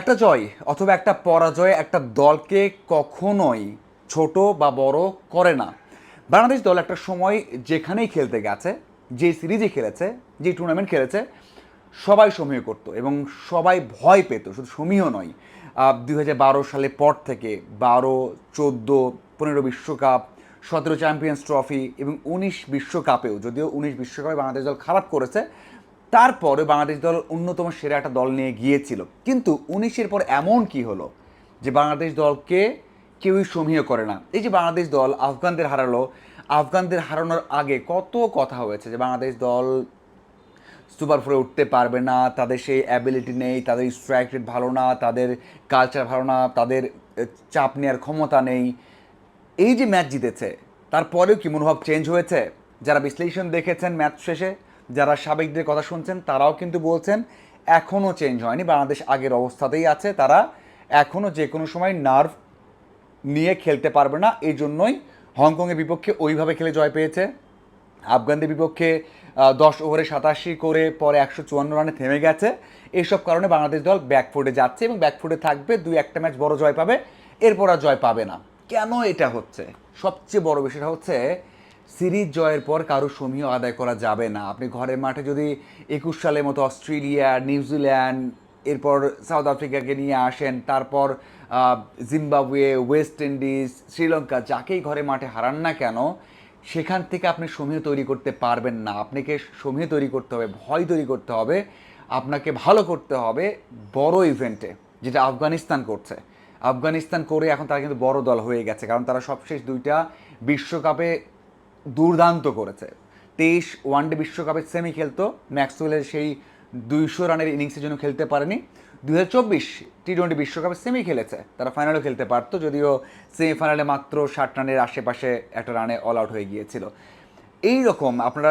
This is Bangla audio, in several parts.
একটা জয় অথবা একটা পরাজয় একটা দলকে কখনোই ছোট বা বড় করে না। বাংলাদেশ দল একটা সময় যেখানেই খেলতে গেছে, যে সিরিজে খেলেছে, যে টুর্নামেন্ট খেলেছে, সবাই সমীহ করতো এবং সবাই ভয় পেত, শুধু সমীহ নয়। দুই হাজার বারো সালে পর থেকে বারো, চোদ্দ, পনেরো বিশ্বকাপ, সতেরো চ্যাম্পিয়ন্স ট্রফি এবং উনিশ বিশ্বকাপেও, যদিও উনিশ বিশ্বকাপে বাংলাদেশ দল খারাপ করেছে তারপরে বাংলাদেশ দল অন্যতম সেরা একটা দল নিয়ে গিয়েছিল। কিন্তু উনিশের পর এমন কি হলো যে বাংলাদেশ দলকে কেউই সমীহ করে না। এই যে বাংলাদেশ দল আফগানদের হারালো, আফগানদের হারানোর আগে কত কথা হয়েছে যে বাংলাদেশ দল সুপার ফোরে উঠতে পারবে না, তাদের সেই অ্যাবিলিটি নেই, তাদের স্ট্রাইক রেট ভালো না, তাদের কালচার ভালো না, তাদের চাপ নেওয়ার ক্ষমতা নেই। এই যে ম্যাচ জিতেছে, তারপরেও কি মনোভাব চেঞ্জ হয়েছে? যারা বিশ্লেষণ দেখেছেন ম্যাচ শেষে যারা সাবেকদের কথা শুনছেন, তারাও কিন্তু বলছেন এখনও চেঞ্জ হয়নি। বাংলাদেশ আগের অবস্থাতেই আছে। তারা এখনও যে কোনো সময় নার্ভ নিয়ে খেলতে পারবে না। এই জন্যই হংকংয়ের বিপক্ষে ওইভাবে খেলে জয় পেয়েছে। আফগানদের বিপক্ষে দশ ওভারে সাতাশি করে পরে একশো চুয়ান্ন রানে থেমে গেছে। এইসব কারণে বাংলাদেশ দল ব্যাকফুটে যাচ্ছে এবং ব্যাকফুটে থাকবে, দুই একটা ম্যাচ বড় জয় পাবে। এরপর আর জয় পাবে না। কেন এটা হচ্ছে? সবচেয়ে বড় বিষয়টা হচ্ছে সিরিজ জয়ের পর কারও সমীহ আদায় করা যাবে না। আপনি ঘরের মাঠে যদি একুশ সালের মতো অস্ট্রেলিয়া, নিউজিল্যান্ড, এরপর সাউথ আফ্রিকাকে নিয়ে আসেন, তারপর জিম্বাবুয়ে, ওয়েস্ট ইন্ডিজ, শ্রীলঙ্কা, যাকেই ঘরে মাঠে হারান না কেন, সেখান থেকে আপনি সমীহ তৈরি করতে পারবেন না। আপনাকে সমীহ তৈরি করতে হবে, ভয় তৈরি করতে হবে, আপনাকে ভালো করতে হবে বড় ইভেন্টে, যেটা আফগানিস্তান করছে। আফগানিস্তান করে এখন তারা কিন্তু বড় দল হয়ে গেছে, কারণ তারা সবশেষ দুইটা বিশ্বকাপে দুর্দান্ত করেছে। তেইশ ওয়ানডে বিশ্বকাপের সেমি খেলতো, ম্যাক্সওয়েলের সেই দুইশো রানের ইনিংসের জন্য খেলতে পারেনি। দু হাজার চব্বিশ টি টোয়েন্টি বিশ্বকাপে সেমি খেলেছে, তারা ফাইনালও খেলতে পারতো, যদিও সেমিফাইনালে মাত্র ষাট রানের আশেপাশে একটা রানে অল আউট হয়ে গিয়েছিল। এই রকম আপনারা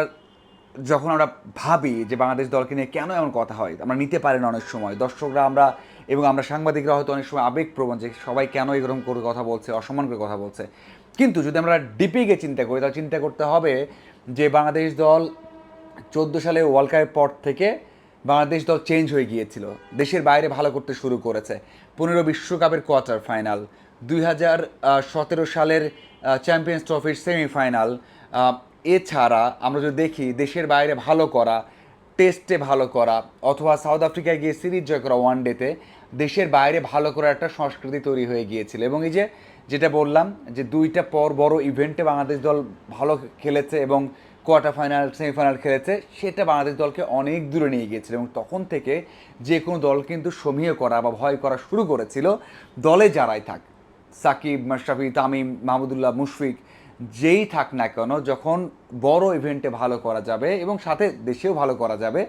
যখন আমরা ভাবি যে বাংলাদেশ দলকে নিয়ে কেন এমন কথা হয়, আমরা নিতে পারি না অনেক সময়। দর্শকরা আমরা এবং আমরা সাংবাদিকরা হয়তো অনেক সময় আবেগপ্রবণ যে সবাই কেন এরকম করে কথা বলছে, অসম্মান করে কথা বলছে। কিন্তু যদি আমরা ডিপে গিয়ে চিন্তা করি, তাহলে চিন্তা করতে হবে যে বাংলাদেশ দল চোদ্দ সালে ওয়ার্ল্ড কাপের পর থেকে বাংলাদেশ দল চেঞ্জ হয়ে গিয়েছিল। দেশের বাইরে ভালো করতে শুরু করেছে। পনেরো বিশ্বকাপের কোয়ার্টার ফাইনাল দুই হাজার সতেরো সালের চ্যাম্পিয়ন্স ট্রফির সেমিফাইনাল এছাড়া আমরা যদি দেখি দেশের বাইরে ভালো করা টেস্টে ভালো করা, অথবা সাউথ আফ্রিকায় গিয়ে সিরিজ জয় করা ওয়ান ডেতে দেশের বাইরে ভালো করার একটা সংস্কৃতি তৈরি হয়ে গিয়েছিল। এবং এই যে, যেটা বললাম যে দুইটা পর বড় ইভেন্টে বাংলাদেশ দল ভালো খেলেছে এবং কোয়ার্টার ফাইনাল সেমিফাইনাল খেলেছে, সেটা বাংলাদেশ দলকে অনেক দূরে নিয়ে গিয়েছিল। এবং তখন থেকে যে কোনো দল কিন্তু সমীহ করা বা ভয় করা শুরু করেছিল। দলে যারাই থাক, সাকিব, মাশরাফি, তামিম মাহমুদুল্লাহ মুশফিক যেই থাক না কেন, যখন বড় ইভেন্টে ভালো করা যাবে এবং সাথে দেশেও ভালো করা যাবে,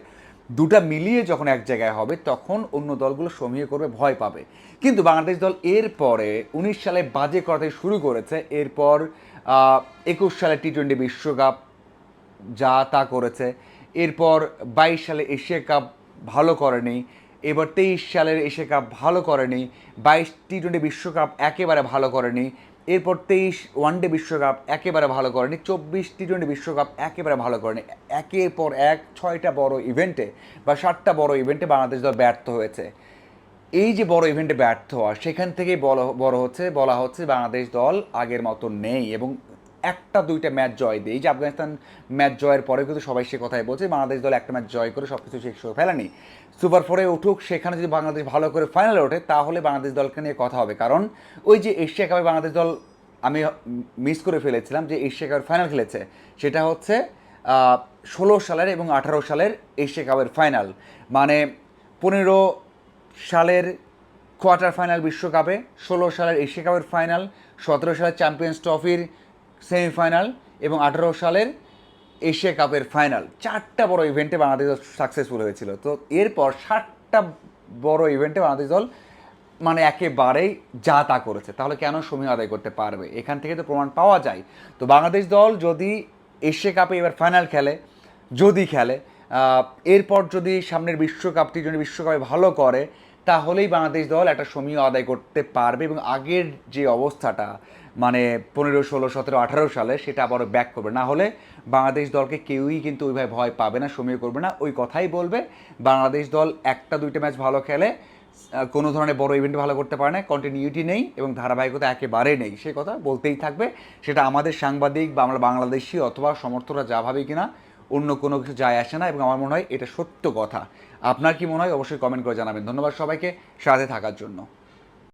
দুটা মিলিয়ে যখন এক জায়গায় হবে, তখন অন্য দলগুলো সমীহ করবে, ভয় পাবে। কিন্তু বাংলাদেশ দল এরপরে উনিশ সালে বাজে করাতে শুরু করেছে, এরপর একুশ সালে টি টোয়েন্টি বিশ্বকাপ যা তা করেছে, এরপর বাইশ সালে এশিয়া কাপ ভালো করেনি, এবার তেইশ সালের এশিয়া কাপ ভালো করেনি, বাইশ টি টোয়েন্টি বিশ্বকাপ একেবারে ভালো করেনি এরপর তেইশ ওয়ানডে বিশ্বকাপ একেবারে ভালো করেনি, চব্বিশ টি টোয়েন্টি বিশ্বকাপ একেবারে ভালো করেনি। একের পর এক ছয়টা বড় ইভেন্টে বা সাতটা বড় ইভেন্টে বাংলাদেশ দল ব্যর্থ হয়েছে। এই যে বড় ইভেন্টে ব্যর্থ হওয়া, সেখান থেকেই বড় বড় হচ্ছে, বলা হচ্ছে বাংলাদেশ দল আগের মতো নেই এবং একটা দুইটা ম্যাচ জয় দিয়ে যে আফগানিস্তান ম্যাচ জয়ের পরে কিন্তু সবাই সে কথাই বলছে, বাংলাদেশ দল একটা ম্যাচ জয় করে সব কিছু শেষ করে ফেলেনি। সুপার ফোরে উঠুক, সেখানে যদি বাংলাদেশ ভালো করে ফাইনালে ওঠে, তাহলে বাংলাদেশ দলকে নিয়ে কথা হবে। কারণ ওই যে এশিয়া কাপে বাংলাদেশ দল আমি মিস করে ফেলেছিলাম যে এশিয়া কাপের ফাইনাল খেলেছে, সেটা হচ্ছে ষোলো সালের এবং আঠারো সালের এশিয়া কাপের ফাইনাল মানে পনেরো সালের কোয়ার্টার ফাইনাল বিশ্বকাপে, ষোলো সালের এশিয়া কাপের ফাইনাল সতেরো সালের চ্যাম্পিয়ন্স ট্রফির সেমিফাইনাল এবং আঠারো সালের এশিয়া কাপের ফাইনাল চারটা বড় ইভেন্টে বাংলাদেশ দল সাকসেসফুল হয়েছিল। তো এরপর ষাটটা বড় ইভেন্টে বাংলাদেশ দল মানে একেবারেই যা তা করেছে। তাহলে কেন সময় আদায় করতে পারবে? এখান থেকে তো প্রমাণ পাওয়া যায়। তো বাংলাদেশ দল যদি এশিয়া কাপে এবার ফাইনাল খেলে, যদি খেলে এরপর যদি সামনের বিশ্বকাপটি যদি বিশ্বকাপে ভালো করে তাহলেই বাংলাদেশ দল একটা সমীহ আদায় করতে পারবে এবং আগের যে অবস্থাটা মানে পনেরো, ষোলো, সতেরো, আঠারো সালে, সেটা আবারও ব্যাক করবে। না হলে বাংলাদেশ দলকে কেউই কিন্তু ওইভাবে ভয় পাবে না, সমীহ করবে না। ওই কথাই বলবে, বাংলাদেশ দল একটা, দুইটা ম্যাচ ভালো খেলে কোনো ধরনের বড় ইভেন্ট ভালো করতে পারে না কন্টিনিউটি নেই এবং ধারাবাহিকতা একেবারে নেই। সে কথা বলতেই থাকবে। সেটা আমাদের সাংবাদিক বা আমরা বাংলাদেশি অথবা সমর্থকরা যা ভাবে কিনা অন্য কোনো কিছু যায় আসে না এবং আমার মনে হয় এটা সত্য কথা। আপনার কি মনে হয়? অবশ্যই কমেন্ট করে জানাবেন। ধন্যবাদ সবাইকে। সাথে থাকার জন্য।